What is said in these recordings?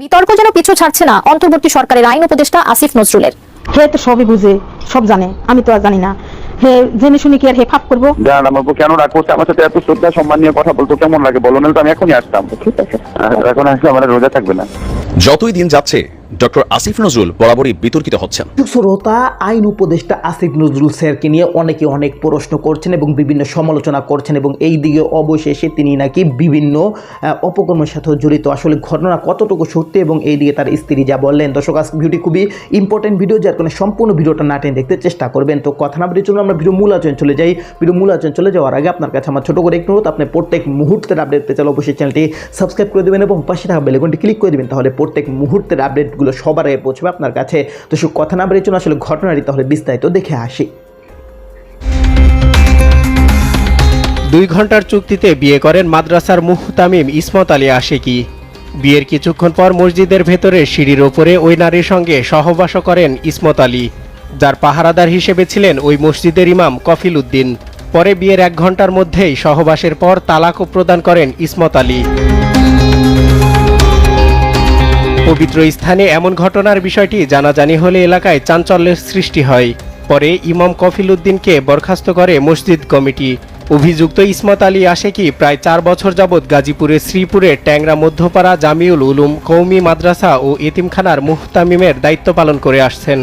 বিতর্ক যেন পিছু ছাড়ছে না অন্তর্বর্তী সরকারের আইন উপদেষ্টা আসিফ নজরুলের। হে তো সবই বুঝে সব জানে আমি তো আর জানি না। হে জেনে শুনে কি আর হে ফাপ করব? জান আমার কেন রাগ করছে? আমার সাথে এত শ্রদ্ধা সম্মান নিয়ে কথা বলতো কেমন লাগে? বলো না তো আমি এখনই আসতাম। ঠিক আছে। এখন আসলে আমার রোজা থাকবে না। যতই দিন যাচ্ছে ডক্টর আসিফ নজরুল বরাবরই বিতর্কিত হচ্ছেন। শ্রোতা আইন উপদেষ্টা আসিফ নজরুল স্যারকে নিয়ে অনেকে অনেক প্রশ্ন করছেন এবং বিভিন্ন সমালোচনা করছেন এবং এই দিকে অবশেষে তিনি নাকি বিভিন্ন অপকর্মের সাথে জড়িত। আসলে ঘটনা কতটুকু সত্যি এবং এই দিকে তার স্ত্রী যা বললেন। দর্শক, আজকে ভিডিও খুবই ইম্পর্টেন্ট ভিডিও যার কারণে সম্পূর্ণ ভিডিওটা না টেনে দেখতে চেষ্টা করবেন। তো কথা না বেরিয়ে আমরা ভিডিও মূল আচরণ চলে যাই। ভিডিও মূল আচরণ চলে যাওয়ার আগে আপনার কাছে আমার ছোট করে একটু আপনি প্রত্যেক মুহূর্তের আপডেট পেতে চাইলে অবশ্যই চ্যানেলটি সাবস্ক্রাইব করে দেবেন এবং পাশে থাকা বেলেকনটি ক্লিক করে দেবেন। তাহলে প্রত্যেক মুহূর্তের আপডেটগুলো সবার আগে পৌঁছবে আপনার কাছে। তো সে কথা না বেরিয়ে চলুন, আসলে ঘটনাটি তাহলে বিস্তারিত দেখে আসি। দুই ঘণ্টার চুক্তিতে বিয়ে করেন মাদ্রাসার মুহতামিম ইসমত আলী আশেকি। বিয়ের কিছুক্ষণ পর মসজিদের ভেতরে সিঁড়ির ওপরে ওই নারীর সঙ্গে সহবাস করেন ইসমত আলী, যার পাহারাদার হিসেবে ছিলেন ওই মসজিদের ইমাম কফিল উদ্দিন। পরে বিয়ের এক ঘণ্টার মধ্যেই সহবাসের পর তালাকও প্রদান করেন ইসমত আলী। পবিত্র স্থানে এমন ঘটনার বিষয়টি জানাজানি হলে এলাকায় চাঞ্চল্যের সৃষ্টি হয়। পরে ইমাম কফিল উদ্দিনকে বরখাস্ত করে মসজিদ কমিটি। অভিযুক্ত ইসমত আলী আশেকি প্রায় চার বছর যাবৎ গাজীপুরের শ্রীপুরের ট্যাংরা মধ্যপাড়া জামিউল উলুম কৌমি মাদ্রাসা ও এতিমখানার মুহতামিমের দায়িত্ব পালন করে আসছেন।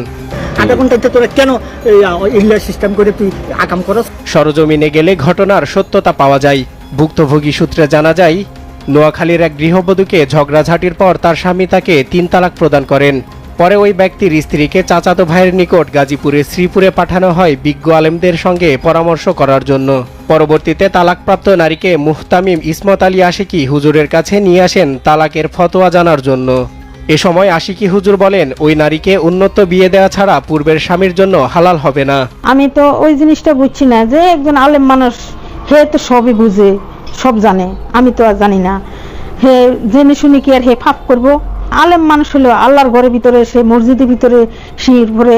সরজমিনে গেলে ঘটনার সত্যতা পাওয়া যায়। ভুক্তভোগী সূত্রে জানা যায় নোয়াখালীর এক গৃহবধূকে ঝগড়াঝাটির পর তার স্বামী তাকে তিন তালাক প্রদান করেন। পরে ওই ব্যক্তির স্ত্রীকে চাচাতো ভাইয়ের নিকট গাজীপুরের শ্রীপুরে পাঠানো হয় বিজ্ঞ আলেমদের সঙ্গে পরামর্শ করার জন্য। পরবর্তীতে তালাকপ্রাপ্ত নারীকে মুহতামিম ইসমত আলী আশিকি হুজুরের কাছে নিয়ে আসেন তালাকের ফতোয়া জানার জন্য। এ সময় আশিকি হুজুর বলেন, ওই নারীকে উন্নত বিয়ে দেওয়া ছাড়া পূর্বের স্বামীর জন্য হালাল হবে না। আমি তো ওই জিনিসটা বুঝছি না যে একজন আলেম মানুষ হে তো সবই বুঝে। সব জানে, আমি তো আর জানি না। হে জেনে শুনে কি আর হে ফাপ করব? আলেম মানুষ হলো আল্লাহর ঘরের ভিতরে, সে মসজিদের ভিতরে, শির ভরে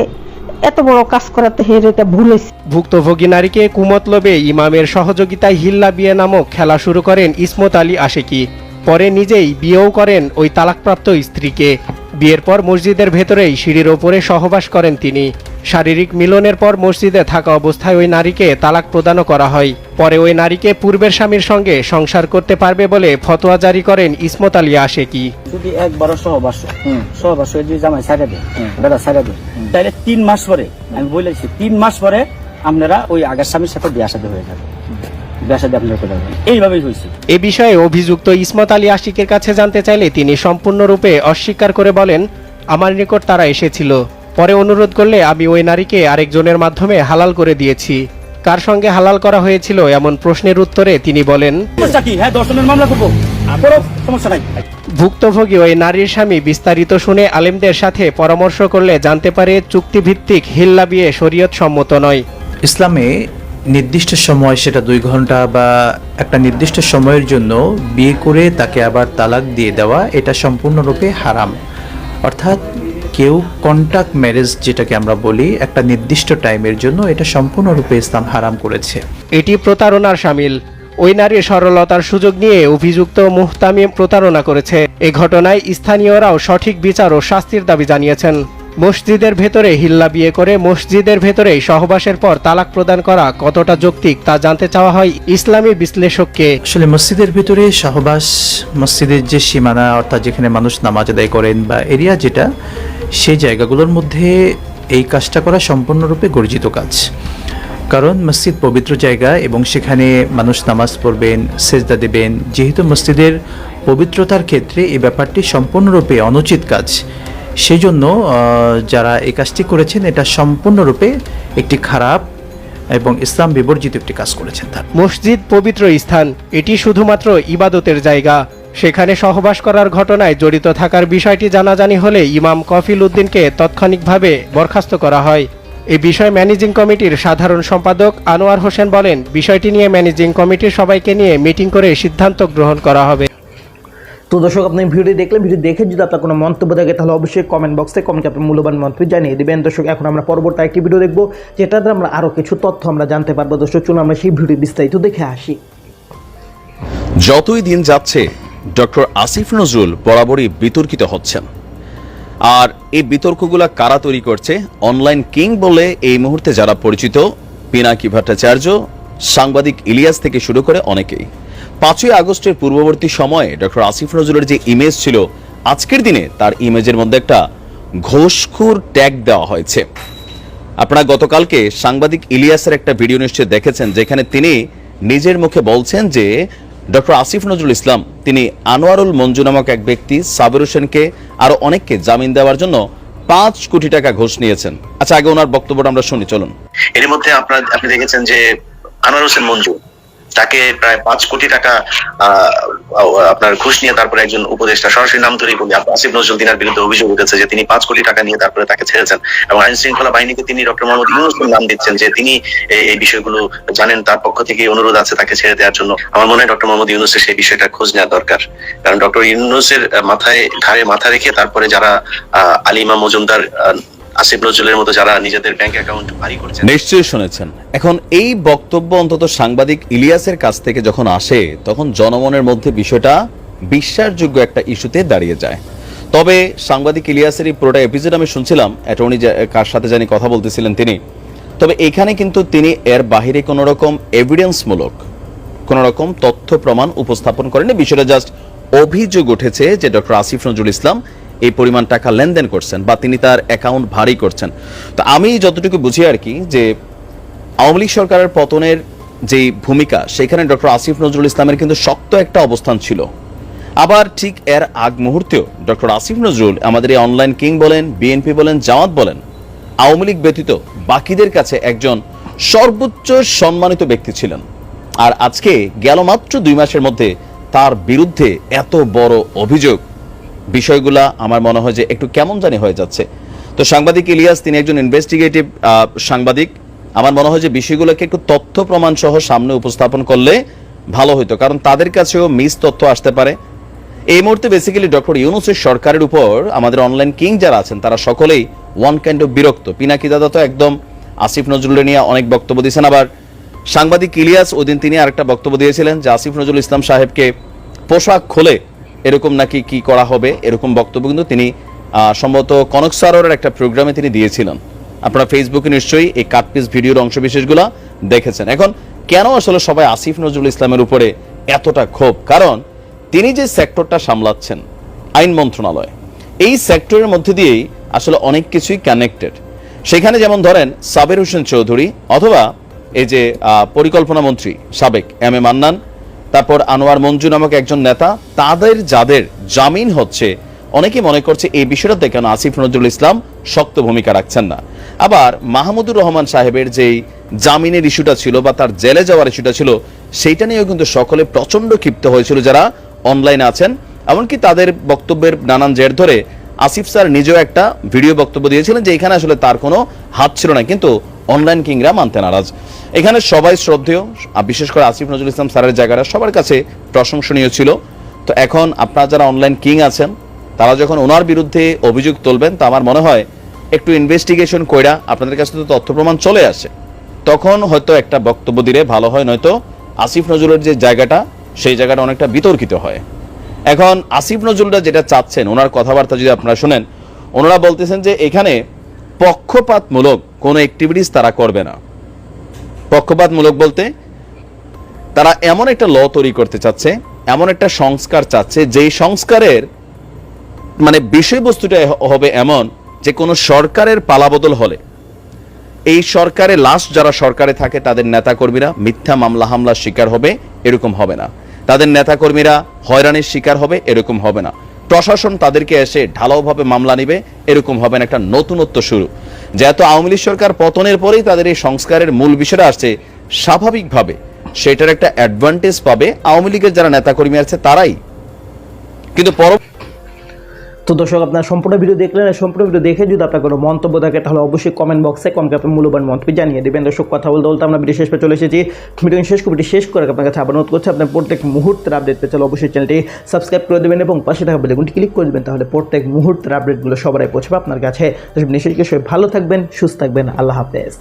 এত বড় কাজ করাতে হে এটা ভুল ভুক্তভোগী নারীকে কুমতলবে ইমামের সহযোগিতায় হিল্লা বিয়ে নামক খেলা শুরু করেন ইসমত আলী আশেকি। পরে নিজেই বিয়েও করেন ওই তালাকপ্রাপ্ত স্ত্রীকে। বিয়ের পর মসজিদের ভেতরেই সিঁড়ির ওপরে সহবাস করেন তিনি। শারীরিক মিলনের পর মসজিদে থাকা অবস্থায় ওই নারীকে তালাক প্রদানও করা হয়। পরে ওই নারীকে পূর্বের স্বামীর সঙ্গে সংসার করতে পারবে বলে ফতোয়া জারি করেন ইসমত আলী আশেকি। যদি একবার সহবাস সহবাস যদি জামাই ছাড়া দেয় বেড়া ছাড়া দেয় তাহলে তিন মাস পরে আমি বলেছি তিন মাস পরে আপনারা ওই আগের স্বামীর সাথে বিয়া সাথে হয়ে যাবে। এইভাবেই হয়েছে। এ বিষয়ে অভিযুক্ত ইসমত আলী আশিকের কাছে জানতে চাইলে তিনি সম্পূর্ণরূপে অস্বীকার করে বলেন আমার নিকট তারা এসেছিল। পরে অনুরোধ করলে আমি ওই নারীকে আরেকজনের মাধ্যমে হালাল করে দিয়েছি। কার সঙ্গে হালাল করা হয়েছিল এমন প্রশ্নের উত্তরে তিনি বলেন হ্যাঁ ভুক্তভোগী ওই নারীর স্বামী বিস্তারিত শুনে আলেমদের সাথে পরামর্শ করলে জানতে পারে চুক্তিভিত্তিক হিল্লা বিয়ে শরীয়ত সম্মত নয়। ইসলামে নির্দিষ্ট সময় সেটা দুই ঘণ্টা বা একটা নির্দিষ্ট সময়ের জন্য বিয়ে করে তাকে আবার তালাক দিয়ে দেওয়া এটা সম্পূর্ণরূপে হারাম। অর্থাৎ কেউ কন্টাক্ট ম্যারেজ যেটাকে আমরা বলি একটা নির্দিষ্ট টাইমের জন্য এটা সম্পূর্ণরূপে ইসলাম হারাম করেছে। এটি প্রতারণার সামিল। ওই নারীর সরলতার সুযোগ নিয়ে অভিযুক্ত মুহতামিম প্রতারণা করেছে। এ ঘটনায় স্থানীয়রাও সঠিক বিচার ও শাস্তির দাবি জানিয়েছেন। মসজিদের ভেতরে হিল্লা বিয়ে করে মসজিদের ভেতরেই সহবাসের পর তালাক প্রদান করা কতটা যৌক্তিক তা জানতে চাওয়া হয় ইসলামী বিশ্লেষককে। আসলে মসজিদের ভিতরে সহবাস মসজিদের যে সীমানা অর্থাৎ যেখানে মানুষ নামাজ আদায় করেন বা এরিয়া যেটা সেই জায়গাগুলোর মধ্যে এই কাজটা করা সম্পূর্ণরূপে গর্জিত কাজ। কারণ মসজিদ পবিত্র জায়গা এবং সেখানে মানুষ নামাজ পড়বেন, সেজদা দেবেন, যেহেতু মসজিদের পবিত্রতার ক্ষেত্রে এই ব্যাপারটি সম্পূর্ণরূপে অনুচিত কাজ। সেই জন্য যারা এই কাজটি করেছেন, এটা সম্পূর্ণরূপে একটি খারাপ এবং ইসলাম বিবর্জিত একটি কাজ করেছেন তারা। মসজিদ পবিত্র স্থান, এটি শুধুমাত্র ইবাদতের জায়গা। সেখানে সহবাস করার ঘটনায় জড়িত থাকার বিষয়টি জানাজানি হলে ইমাম কফিল উদ্দিনকে তাৎক্ষণিকভাবে বরখাস্ত করা হয়। এ বিষয়ে ম্যানেজিং কমিটির সাধারণ সম্পাদক আনোয়ার হোসেন বলেন বিষয়টি নিয়ে ম্যানেজিং কমিটির সবাইকে নিয়ে মিটিং করে সিদ্ধান্ত গ্রহণ করা হবে। তো দর্শক আপনি ভিডিও দেখলেন ভিডিও দেখে যদি আপনার কোনো মন্তব্য থাকে তাহলে অবশ্যই কমেন্ট বক্সে কমেন্টে আপনার মূল্যবান মন্তব্য জানিয়ে দেবেন। দর্শক এখন আমরা পরবর্তী একটি ভিডিও দেখব যেটাতে আমরা আরও কিছু তথ্য আমরা জানতে পারব। দর্শক চলুন আমরা সেই ভিডিও বিস্তারিত দেখে আসি। যতই দিন যাচ্ছে ডক্টর আসিফ নজরুল বরাবরই বিতর্কিত হচ্ছেন। আর এই বিতর্কগুলা কারা তৈরি করছে? অনলাইন কিং বলে এই মুহূর্তে যারা পরিচিত, পিনাকি ভট্টাচার্য, সাংবাদিক ইলিয়াস থেকে শুরু করে অনেকেই। পাঁচই আগস্টের পূর্ববর্তী সময়ে ডক্টর আসিফ নজরুলের যে ইমেজ ছিল, আজকের দিনে তার ইমেজের মধ্যে একটা ঘোষখুর ট্যাগ দেওয়া হয়েছে। আপনারা গতকালকে সাংবাদিক ইলিয়াসের একটা ভিডিও নিশ্চয়ই দেখেছেন, যেখানে তিনি নিজের মুখে বলছেন যে ডক্টর আসিফ নজরুল ইসলাম, তিনি আনোয়ারুল মঞ্জু নামক এক ব্যক্তি সাবির হোসেনকে আরও অনেককে জামিন দেওয়ার জন্য পাঁচ কোটি টাকা ঘোষ নিয়েছেন। আচ্ছা আগে ওনার বক্তব্যটা আমরা শুনি, চলুন। এর মধ্যে আপনার, আপনি দেখেছেন যে আনোয়ার হোসেন মঞ্জু তাকে প্রায় পাঁচ কোটি টাকা আপনার ঘুষ নিয়ে তারপরে একজন উপদেষ্টা সরাসরি নাম ধরেই বলি আসিফ নজরুল দিনার বিরুদ্ধে অভিযোগ উঠেছে যে তিনি পাঁচ কোটি টাকা নিয়ে তারপরে তাকে ছেড়েছেন এবং আইন শৃঙ্খলা বাহিনীকে তিনি ডক্টর মোহাম্মদ ইউনুসের নাম দিচ্ছেন যে তিনি এই- বিষয়গুলো জানেন, তার পক্ষ থেকে অনুরোধ আছে তাকে ছেড়ে দেওয়ার জন্য। আমার মনে হয় ডক্টর মোহাম্মদ ইউনুসের সেই বিষয়টা খোঁজ নেওয়া দরকার। কারণ ডক্টর ইউনুসের মাথায়, ঘাড়ে মাথা রেখে তারপরে যারা আলিমা মজুমদার আসিফ শুনেছেন। এখন এই বক্তব্য অন্তত সাংবাদিক ইলিয়াসের কাছ থেকে যখন আসে, তখন জনমনের মধ্যে বিষয়টা বিশ্বাসযোগ্য একটা ইস্যুতে দাঁড়িয়ে যায়। তবে সাংবাদিক ইলিয়াসের এই পুরোটা এপিসোড আমি শুনছিলাম অ্যাটর্নি কার সাথে জানি কথা বলতেছিলেন তিনি। তবে এখানে কিন্তু তিনি এর বাহিরে কোনো রকম এভিডেন্সমূলক কোন রকম তথ্য প্রমাণ উপস্থাপন করেনি বিষয়টা জাস্ট অভিযোগ উঠেছে যে ডক্টর আসিফ নজরুল ইসলাম এই পরিমাণ টাকা লেনদেন করছেন বা তিনি তার অ্যাকাউন্ট ভারী করছেন। তো আমি যতটুকু বুঝি আর কি যে আওয়ামী লীগ সরকারের পতনের যে ভূমিকা, সেখানে ডক্টর আসিফ নজরুল ইসলামের কিন্তু শক্ত একটা অবস্থান ছিল। আবার ঠিক এর আগ মুহূর্তেও ডক্টর আসিফ নজরুল আমাদের এই অনলাইন কিং বলেন বিএনপি বলেন, জামাত বলেন, আওয়ামী লীগ ব্যতীত বাকিদের কাছে একজন সর্বোচ্চ সম্মানিত ব্যক্তি ছিলেন। আর আজকে গেল মাত্র দুই মাসের মধ্যে তার বিরুদ্ধে এত বড় অভিযোগ বিষয়গুলা আমার মনে হয় যে একটু কেমন জানি হয়ে যাচ্ছে। তো সাংবাদিক ইলিয়াস, তিনি একজন ইনভেস্টিগেটিভ সাংবাদিক। আমার মনে হয় যে বিষয়গুলোকে একটু তথ্য প্রমাণ সহ সামনে উপস্থাপন করলে ভালো হতো কারণ তাদের কাছেও মিস তথ্য আসতে পারে। এই মুহূর্তে বেসিক্যালি ডক্টর ইউনুসের সরকারের উপর আমাদের অনলাইন কিং যারা আছেন, তারা সকলেই ওয়ান কাইন্ড অফ বিরক্ত। পিনাকি দাদা তো একদম আসিফ নজরুলের নিয়ে অনেক বক্তব্য দিয়েছেন। আবার সাংবাদিক ইলিয়াস ওই দিন তিনি আরেকটা বক্তব্য দিয়েছিলেন যে আসিফ নজরুল ইসলাম সাহেবকে পোশাক খোলে এরকম নাকি কি করা হবে, এরকম বক্তব্য কিন্তু তিনি সম্ভবত কনক সারোরের একটা প্রোগ্রামে তিনি দিয়েছিলেন। আপনারা ফেসবুকে নিশ্চয়ই এই কাটপিস ভিডিওর অংশবিশেষগুলো দেখেছেন। এখন কেন আসলে সবাই আসিফ নজরুল ইসলামের উপরে এতটা ক্ষোভ? কারণ তিনি যে সেক্টরটা সামলাচ্ছেন, আইন মন্ত্রণালয়, এই সেক্টরের মধ্যে দিয়েই আসলে অনেক কিছুই কানেক্টেড সেখানে যেমন ধরেন সাবের হোসেন চৌধুরী অথবা এই যে পরিকল্পনা মন্ত্রী সাবেক এম এ মান্নান তারপর আনোয়ার মঞ্জু নামক একজন নেতা, তাদের যাদের জামিন হচ্ছে অনেকে মনে করছে এই বিষয়টাতে কেন আসিফ নজরুল ইসলাম শক্ত ভূমিকা রাখছেন না। আবার মাহমুদুর রহমান সাহেবের যেই জামিনের ইস্যুটা ছিল বা তার জেলে যাওয়ার ইস্যুটা ছিল, সেইটা নিয়েও কিন্তু সকলে প্রচণ্ড ক্ষিপ্ত হয়েছিল যারা অনলাইনে আছেন। এমনকি তাদের বক্তব্যের নানান জের ধরে আসিফ স্যার নিজেও একটা ভিডিও বক্তব্য দিয়েছিলেন যে এখানে আসলে তার কোনো হাত ছিল না। কিন্তু অনলাইন কিংরা মানতে নারাজ। এখানে সবাই শ্রদ্ধেয় বিশেষ করে আসিফ নজরুল ইসলাম স্যারের জায়গাটা সবার কাছে প্রশংসনীয় ছিল। তো এখন আপনারা যারা অনলাইন কিং আছেন, তারা যখন ওনার বিরুদ্ধে অভিযোগ তুলবেন, তা আমার মনে হয় একটু ইনভেস্টিগেশন কইরা আপনাদের কাছে তো তথ্য প্রমাণ চলে আসে। তখন হয়তো একটা বক্তব্য দিলে ভালো হয়, নয়তো আসিফ নজরুলের যে জায়গাটা, সেই জায়গাটা অনেকটা বিতর্কিত হয়। এখন আসিফ নজরুলরা যেটা চাচ্ছেন, ওনার কথাবার্তা যদি আপনারা শুনেন, ওনারা বলতেছেন যে এখানে পক্ষপাতমূলক কোনো অ্যাক্টিভিটিস তারা করবে না। পক্ষপাতমূলক বলতে, তারা এমন একটা ল তৈরি করতে চাচ্ছে, এমন একটা সংস্কার চাচ্ছে, যেই সংস্কারের মানে বিষয়বস্তুটা হবে এমন যে কোনো সরকারের পালাবদল হলে। এই সরকারে লাস্ট যারা সরকারে থাকে, তাদের নেতাকর্মীরা মিথ্যা মামলা হামলার শিকার হবে, এরকম হবে না। তাদের নেতাকর্মীরা হয়রানির শিকার হবে, এরকম হবে না। প্রশাসন তাদেরকে এসে ঢালাওভাবে মামলা নিবে, এরকম হবে না, একটা নতুনত্ব শুরু। যেহেতু আওয়ামী লীগ সরকার পতনের পরেই তাদের এই সংস্কারের মূল বিষয়টা আসছে, স্বাভাবিকভাবে সেটার একটা অ্যাডভান্টেজ পাবে আওয়ামী লীগের যারা নেতাকর্মী আছে তারাই। কিন্তু পর তো দর্শক, আপনার সম্পূর্ণ ভিডিও দেখলেন সম্পূর্ণ ভিডিও দেখে যদি আপনার কোনো মন্তব্য থাকে, তাহলে অবশ্যই কমেন্ট বক্সে কমকে আপনার মূল্যবান মন্তব্য জানিয়ে দেবেন। দর্শক, কথা বলতে বলতে আমরা ভিডিও শেষ পে চলে এসেছি। ভিডিও শেষ ভিডিও শেষ করে আপনার কাছে আবার অনুরোধ করছি, আপনার প্রত্যেক মুহূর্তের আপডেট পেতে চাইলে অবশ্যই চ্যানেলটি সাবস্ক্রাইব করে দেবেন এবং পাশে থাকা বেলগুনটি ক্লিক করে দেবেন, তাহলে প্রত্যেক মুহূর্তের আপডেটগুলো সবাই পৌঁছবে আপনার কাছে। নিশ্চয়ই সবাই ভালো থাকবেন, সুস্থ থাকবেন, আল্লাহ হাফেজ।